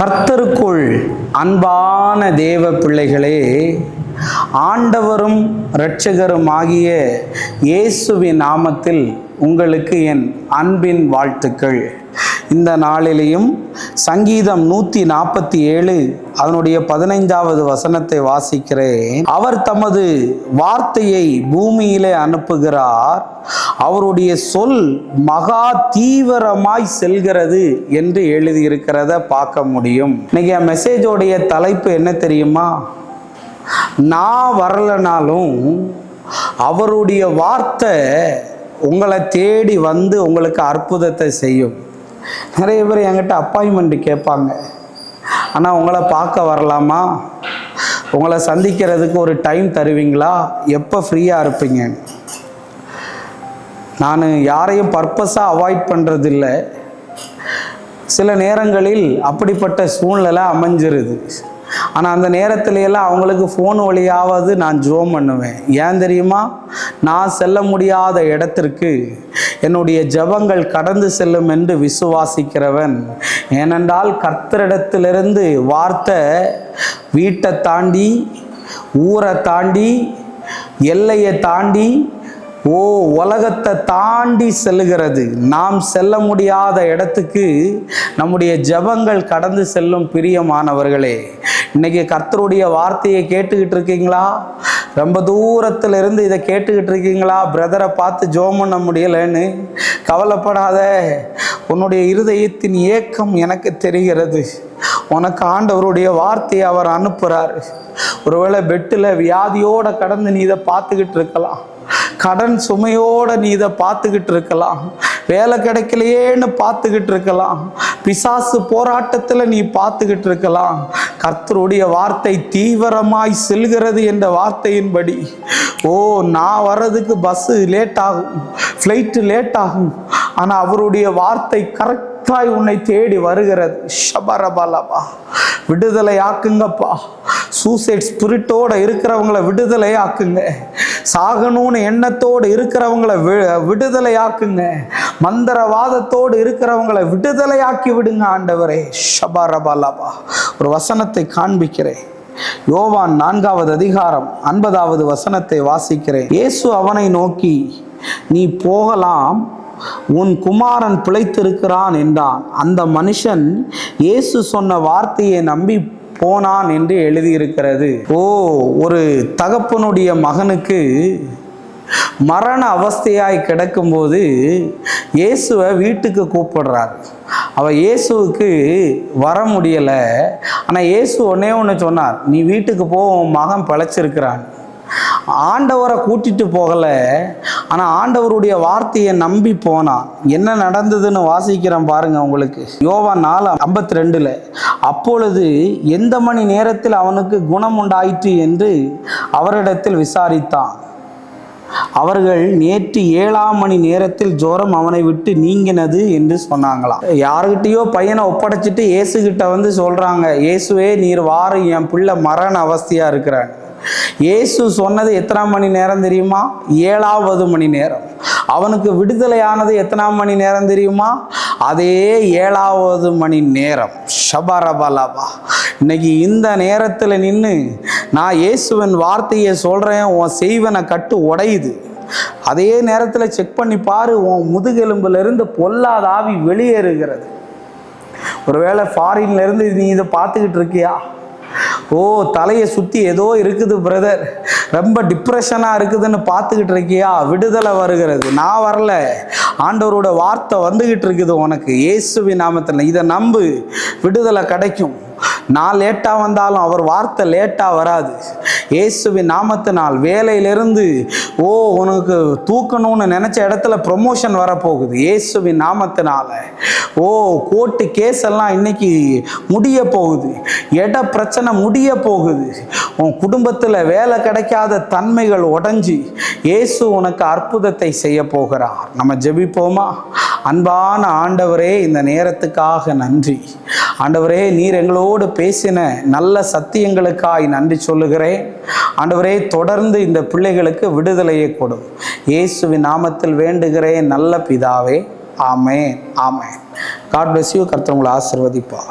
கர்த்தருக்குள் அன்பான தேவ பிள்ளைகளே ஆண்டவரும் இரட்சகரும் ஆகிய இயேசுவின் நாமத்தில் உங்களுக்கு என் அன்பின் வாழ்த்துக்கள். இந்த நாளிலேயும் சங்கீதம் நூற்றி நாற்பத்தி ஏழு அதனுடைய பதினைந்தாவது வசனத்தை வாசிக்கிறேன். அவர் தமது வார்த்தையை பூமியிலே அனுப்புகிறார். அவருடைய சொல் மகா தீவிரமாய் செல்கிறது என்று எழுதியிருக்கிறத பார்க்க முடியும். இன்னைக்கு மெசேஜோடைய தலைப்பு என்ன தெரியுமா? நான் வரலனாலும் அவருடைய வார்த்தை உங்களை தேடி வந்து உங்களுக்கு அற்புதத்தை செய்யும். நிறைய பேர் என்கிட்ட அப்பாயின்மெண்ட் கேட்பாங்க. ஆனால் உங்களை பார்க்க வரலாமா? உங்களை சந்திக்கிறதுக்கு ஒரு டைம் தருவீங்களா? எப்போ ஃப்ரீயாக இருப்பீங்க? நான் யாரையும் பர்பஸாக அவாய்ட் பண்ணுறதில்ல சில நேரங்களில் அப்படிப்பட்ட சூழ்நிலை அமைஞ்சிருது. ஆனால் அந்த நேரத்துல எல்லாம் அவங்களுக்கு ஃபோன் வழியாவது நான் ஜோம் பண்ணுவேன். ஏன் தெரியுமா? நான் செல்ல முடியாத இடத்திற்கு என்னுடைய ஜெபங்கள் கடந்து செல்லும் என்று விசுவாசிக்கிறவன். ஏனென்றால் கர்த்தரிடத்திலிருந்து வார்த்தை வீட்டை தாண்டி ஊரை தாண்டி எல்லையை தாண்டி ஓ உலகத்தை தாண்டி செல்லுகிறது. நாம் செல்ல முடியாத இடத்துக்கு நம்முடைய ஜெபங்கள் கடந்து செல்லும் பிரியமானவர்களே. இன்னைக்கு கர்த்தருடைய வார்த்தையை கேட்டுக்கிட்டு இருக்கீங்களா? ரொம்ப தூரத்துல இருந்து இதை கேட்டுக்கிட்டு இருக்கீங்களா? பிரதரை பார்த்து ஜோம் பண்ண முடியலைன்னு கவலைப்படாத. உன்னுடைய இருதயத்தின் ஏக்கம் எனக்கு தெரிகிறது. உனக்கு ஆண்டவருடைய வார்த்தையை அவர் அனுப்புகிறார் ஒருவேளை பெட்டில் வியாதியோட கடந்து நீ இதை பார்த்துக்கிட்டு இருக்கலாம். கடன் சுமையோட நீ இதை பார்த்துக்கிட்டு இருக்கலாம். வேலை கிடைக்கலையேன்னு பார்த்துக்கிட்டு இருக்கலாம். பிசாசு போராட்டத்தில் நீ பார்த்துக்கிட்டு இருக்கலாம். கர்த்தருடைய வார்த்தை தீவிரமாய் செல்கிறது என்ற வார்த்தையின்படி. ஓ நான் வர்றதுக்கு பஸ்ஸு லேட் ஆகும் ஃப்ளைட்டு லேட் ஆகும் ஆனால் அவருடைய வார்த்தை கரெக்டாய் உன்னை தேடி வருகிறது. ஷபரபலபா. விடுதலை ஆக்குங்கப்பா சூசைட் ஸ்பிரிட்டோட இருக்கிறவங்கள விடுதலை ஆக்குங்க சாகணும்னு எண்ணத்தோடு இருக்கிறவங்கள வி விடுதலையாக்குங்க. மந்திரவாதத்தோடு இருக்கிறவங்கள விடுதலையாக்கி விடுங்க ஆண்டவரே. ஷபா ரபாலாபா ஒரு வசனத்தை காண்பிக்கிறேன். யோவான் நான்காவது அதிகாரம் ஐம்பதாவது வசனத்தை வாசிக்கிறேன். இயேசு அவனை நோக்கி நீ போகலாம் உன் குமாரன் பிழைத்திருக்கிறான் என்றான். அந்த மனுஷன் இயேசு சொன்ன வார்த்தையை நம்பி போனான் என்று எழுதியிருக்கிறது. ஓ ஒரு தகப்பனுடைய மகனுக்கு மரண அவஸ்தையாய் கிடக்கும்போது இயேசுவை வீட்டுக்கு கூப்பிடுறார். அவள் இயேசுவுக்கு வர முடியலை. ஆனால் இயேசு ஒன்னே ஒன்று சொன்னார் நீ வீட்டுக்கு போ உன் மகன் பிழைச்சிருக்கிறான். ஆண்டவரை கூட்டிட்டு போகலை. ஆனால் ஆண்டவருடைய வார்த்தையை நம்பி போனால் என்ன நடந்ததுன்னு வாசிக்கிறேன் பாருங்க உங்களுக்கு. யோவா நாலு ஐம்பத்தி ரெண்டில் அப்பொழுது எந்த மணி நேரத்தில் அவனுக்கு குணம் உண்டாயிற்று என்று அவரிடத்தில் விசாரித்தான். அவர்கள் நேற்று ஏழாம் மணி நேரத்தில் ஜோரம் அவனை விட்டு நீங்கினது என்று சொன்னாங்களாம் யாருக்கிட்டேயோ பையனை ஒப்படைச்சிட்டு இயேசுகிட்ட வந்து சொல்றாங்க இயேசுவே நீர் வாரு என் பிள்ளை மரண அவஸ்தையாக இருக்கிறான். இயேசு சொன்னது எத்தனாம் மணி நேரம் தெரியுமா? ஏழாவது மணி நேரம். அவனுக்கு விடுதலையானது எத்தனாம் மணி நேரம் தெரியுமா? அதே ஏழாவது மணி நேரம். ஷபரபலபா. இன்னைக்கு இந்த நேரத்தில் நின்று நான் இயேசுவின் வார்த்தையை சொல்கிறேன் உன் செய்வனை கட்டு உடையுது. அதே நேரத்தில் செக் பண்ணி பாரு உன் முதுகெலும்புலேருந்து பொல்லாத ஆவி வெளியேறுகிறது. ஒருவேளை ஃபாரின்லேருந்து நீ இதை பார்த்துக்கிட்டு இருக்கியா? ஓ தலையை சுற்றி ஏதோ இருக்குது பிரதர் ரொம்ப டிப்ரெஷனாக இருக்குதுன்னு பார்த்துக்கிட்டு இருக்கியா? விடுதலை வருகிறது. நான் வரல. ஆண்டவரோட வார்த்தை வந்துக்கிட்டு இருக்குது உனக்கு. இயேசுவி நாமத்தில். இதை நம்பு. விடுதலை கிடைக்கும். நான் லேட்டாக வந்தாலும் அவர் வார்த்தை லேட்டாக வராது. இயேசுவின் நாமத்தினால் வேலையிலிருந்து ஓ உனக்கு தூக்கணும்னு நினச்ச இடத்துல ப்ரொமோஷன் வரப்போகுது. இயேசுவின் நாமத்தினால. ஓ கோர்ட்டு கேஸ் எல்லாம் இன்னைக்கு முடிய போகுது. இட பிரச்சனை முடிய போகுது. உன் குடும்பத்தில் வேலை கிடைக்காத தன்மைகள் உடஞ்சி இயேசு உனக்கு அற்புதத்தை செய்ய போகிறார். நம்ம ஜெபிப்போமா? அன்பான ஆண்டவரே இந்த நேரத்துக்காக நன்றி. ஆண்டவரே நீர் எங்களோடு பேசின நல்ல சத்தியங்களுக்காய் நன்றி சொல்லுகிறேன். ஆண்டவரே தொடர்ந்து இந்த பிள்ளைகளுக்கு விடுதலையை கொடும் இயேசுவின் நாமத்தில் வேண்டுகிறேன் நல்ல பிதாவே. ஆமென் ஆமென். காட் பிளஸ் யூ கர்த்தவங்களை ஆசிர்வதிப்பா